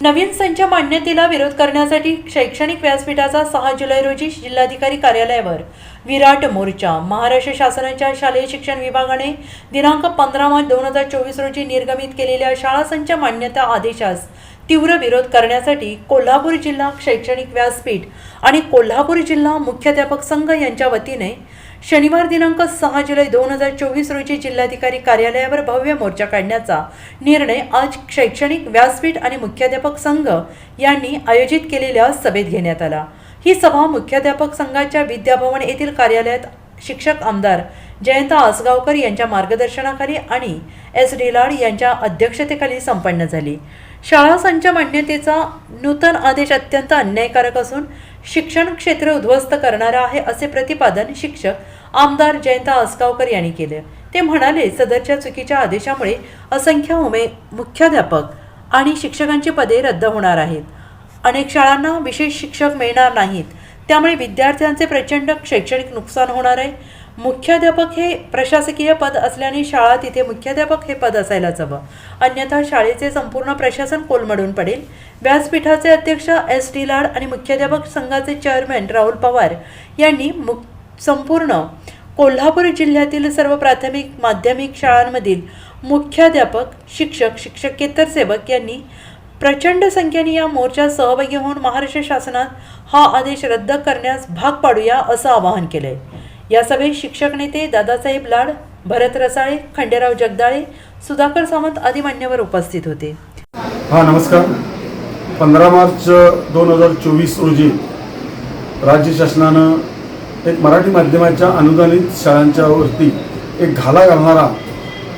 नवीन संच मान्यतेला विरोध करण्यासाठी शैक्षणिक व्यासपीठाचा सहा जुलै रोजी जिल्हाधिकारी कार्यालयावर विराट मोर्चा. महाराष्ट्र शासनाच्या शालेय शिक्षण विभागाने दिनांक पंधरा मार्च दोन हजार चोवीस रोजी निर्गमित केलेल्या शाळा संच मान्यता आदेशास तीव्र विरोध करण्यासाठी कोल्हापूर जिल्हा शैक्षणिक व्यासपीठ आणि कोल्हापूर जिल्हा मुख्याध्यापक संघ यांच्या वतीने शनिवार दिनांक सहा जुलै दोन हजार चोवीस रोजी जिल्हाधिकारी कार्यालयावर भव्य मोर्चा काढण्याचा निर्णय आज शैक्षणिक व्यासपीठ आणि मुख्याध्यापक संघ यांनी आयोजित केलेल्या सभेत घेण्यात आला. ही सभा मुख्याध्यापक संघाच्या विद्याभवन येथील कार्यालयात शिक्षक आमदार जयंत आसगावकर यांच्या मार्गदर्शनाखाली आणि एस डिलाड यांच्या अध्यक्षतेखाली संपन्न झाली. शाळा संच मान्यतेचा नूतन आदेश अत्यंत अन्यायकारक असून शिक्षण क्षेत्र उद्ध्वस्त करणारा आहे असे प्रतिपादन शिक्षक आमदार जयंत आसगावकर यांनी केले. ते म्हणाले सदरच्या चुकीच्या आदेशामुळे असंख्य उमे मुख्याध्यापक आणि शिक्षकांची पदे रद्द होणार आहेत. अनेक शाळांना विशेष शिक्षक मिळणार नाहीत. त्यामुळे विद्यार्थ्यांचे प्रचंड शैक्षणिक नुकसान होणार आहे. मुख्याध्यापक हे प्रशासकीय पद असल्याने शाळा तिथे मुख्याध्यापक हे पद असायलाच हवं अन्यथा शाळेचे संपूर्ण प्रशासन कोलमडून पडेल. व्यासपीठाचे अध्यक्ष एस डी लाड आणि मुख्याध्यापक संघाचे चेअरमॅन राहुल पवार यांनी मु संपूर्ण कोल्हापूर जिल्ह्यातील सर्व प्राथमिक माध्यमिक शाळांमधील मुख्याध्यापक शिक्षक शिक्षकेतर सेवक यांनी प्रचंड संख्येने या मोर्चात सहभागी होऊन महाराष्ट्र शासनात हा आदेश रद्द करण्यास भाग पाडूया असं आवाहन केलं आहे या सभेत शिक्षक नेते दादासाहेब लाड भरत रसाळे खंडेराव जगदाळे सुधाकर सावंत आदी मान्यवर उपस्थित होते. हा नमस्कार. पंधरा मार्च दोन हजार चोवीस रोजी राज्य शासनानं एक मराठी माध्यमाच्या अनुदानित शाळांच्या वरती एक घाला घालणारा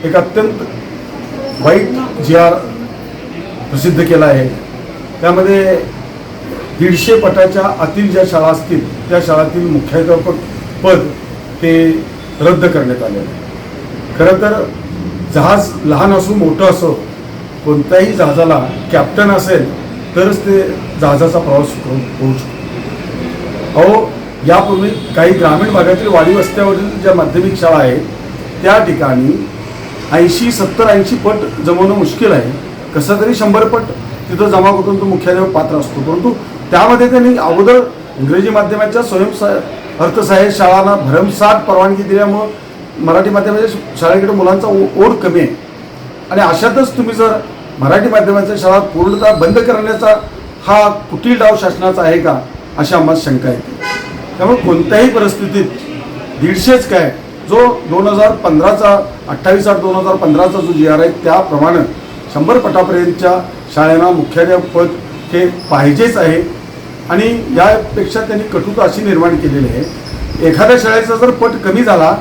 एक अत्यंत वाईट जी आर प्रसिद्ध केला आहे. त्यामध्ये दीडशे पटाच्या आतील ज्या शाळा असतील त्या शाळातील मुख्याध्यापक पद हे रद्द करण्यात आले आहे. खरं तर जहाज लहान असो मोठं असो कोणत्याही जहाजाला कॅप्टन असेल तरच ते जहाजाचा प्रवास करू होऊ शकतो. अहो यापूर्वी काही ग्रामीण भागातील वाडी वस्त्यावरील ज्या माध्यमिक शाळा आहेत त्या ठिकाणी ऐंशी सत्तर ऐंशी पट जमवणं मुश्किल आहे. कसं तरी शंभर पट तिथं जमा करून तो मुख्याध्यापक पात्र असतो. परंतु त्यामध्ये त्यांनी अगोदर इंग्रजी माध्यमाच्या स्वयंसा अर्थसहाय्य शाळांना भरमसाठ परवानगी दिल्यामुळं मराठी माध्यमाच्या शाळेकडे मुलांचा ओ- ओढ कमी आहे. आणि अशातच तुम्ही जर मराठी माध्यमाच्या शाळा पूर्णतः बंद करण्याचा हा कुटील डाव शासनाचा आहे का अशी आम्हाला शंका येते त्यामुळे कोणत्याही परिस्थितीत दीडशेच काय जो दोन हजार पंधराचा अठ्ठावीस आठ दोन हजार पंधराचा जो जी आर आहे त्याप्रमाणे शंभर पटापर्यंतच्या शाळांना मुख्याध्यापक हे पाहिजेच आहे. आणि यापेक्षा त्यांनी कटुता अशी निर्माण केलेली आहे. एखाद्या शाळेचा जर पट कमी झाला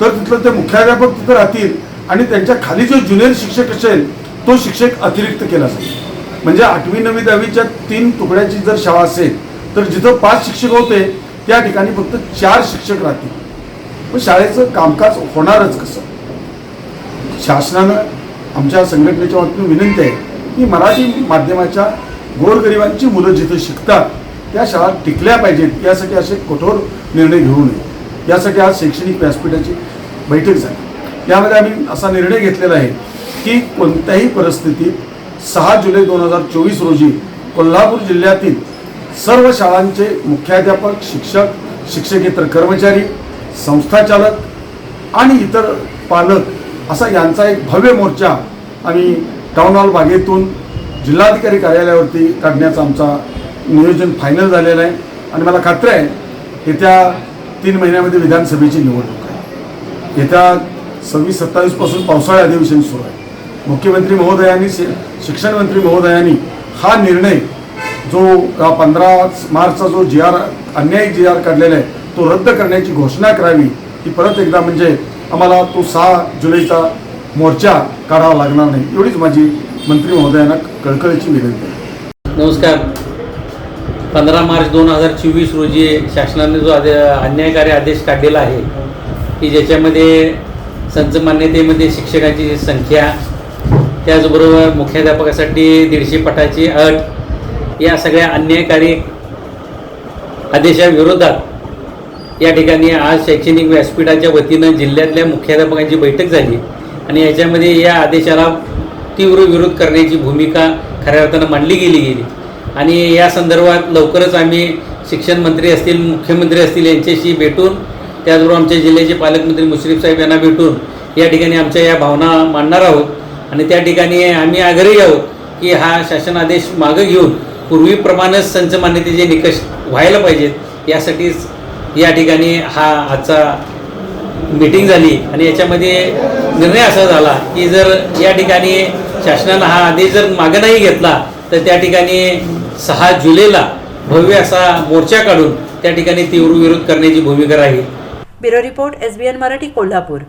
तर तिथलं ते मुख्याध्यापक तिथं राहतील आणि त्यांच्या खाली जो ज्युनियर शिक्षक असेल तो शिक्षक अतिरिक्त केला जाईल. म्हणजे आठवी नववी दहावीच्या तीन तुकड्याची जर शाळा असेल तर जिथं पाच शिक्षक होते त्या ठिकाणी फक्त चार शिक्षक राहतील. पण शाळेचं कामकाज होणारच कसं? शासनानं आमच्या संघटनेच्या वतीनं विनंती आहे की मराठी माध्यमाच्या गोरगरिबांची मुलं जिथं शिकतात त्या शाळा टिकल्या पाहिजेत. यासाठी असे कठोर निर्णय घेऊ नये. यासाठी आज शैक्षणिक व्यासपीठाची बैठक झाली. यामध्ये आम्ही असा निर्णय घेतलेला आहे की कोणत्याही परिस्थितीत सहा जुलै दोन हजार चोवीस रोजी कोल्हापूर जिल्ह्यातील सर्व शाळांचे मुख्याध्यापक शिक्षक शिक्षकेतर कर्मचारी संस्थाचालक आणि इतर पालक असा यांचा एक भव्य मोर्चा आम्ही टाउन हॉल बागेतून जिल्हाधिकारी कार्यालयावरती काढण्याचा आमचा नियोजन फायनल झालेलं आहे. आणि मला खात्री आहे येत्या तीन महिन्यामध्ये विधानसभेची निवडणूक आहे. येत्या सव्वीस सत्तावीसपासून पावसाळी अधिवेशन सुरू आहे. मुख्यमंत्री महोदयांनी शि- शिक्षण मंत्री महोदयांनी हा निर्णय जो पंधरा मार्चचा जो जी आर अन्यायी जी आर काढलेला आहे तो रद्द करण्याची घोषणा करावी ही परत एकदा म्हणजे आम्हाला तो सहा जुलैचा मोर्चा काढावा लागणार नाही एवढीच माझी मंत्री महोदयांना कळकळीची विनंती आहे. नमस्कार. पंधरा मार्च दोन हजार चोवीस रोजी शासनाने जो आदे अन्यायकारी आदेश काढलेला आहे की ज्याच्यामध्ये संच मान्यतेमध्ये शिक्षकांची संख्या त्याचबरोबर मुख्याध्यापकासाठी दीडशे पटाची अट या सगळ्या अन्यायकारी आदेशाविरोधात या ठिकाणी आज शैक्षणिक व्यासपीठाच्या वतीनं जिल्ह्यातल्या मुख्याध्यापकांची बैठक झाली. आणि याच्यामध्ये या आदेशाला तीव्र विरोध करण्याची भूमिका खऱ्या अर्थानं मांडली गेली गेली. आणि या संदर्भात लवकरच आम्ही शिक्षण मंत्री असतील मुख्यमंत्री असतील यांच्याशी भेटून त्याचबरोबर आमच्या जिल्ह्याचे पालकमंत्री मुश्रीफ साहेब यांना भेटून या ठिकाणी आमच्या या भावना मांडणार आहोत. आणि त्या ठिकाणी आम्ही आग्रही आहोत की हा शासन आदेश मागं घेऊन पूर्वीप्रमाणेच संच मान्यतेचे निकष व्हायला पाहिजेत यासाठीच या ठिकाणी हा आजचा मीटिंग झाली. आणि याच्यामध्ये निर्णय असा झाला की जर या ठिकाणी शासनानं हा आदेश जर मागं नाही घेतला तर त्या ठिकाणी सहा जुलैला भव्य असा मोर्चा काढून त्या ठिकाणी तीव्र विरोध करण्याची भूमिका राहील. Bureau report S B N Marathi Kolhapur.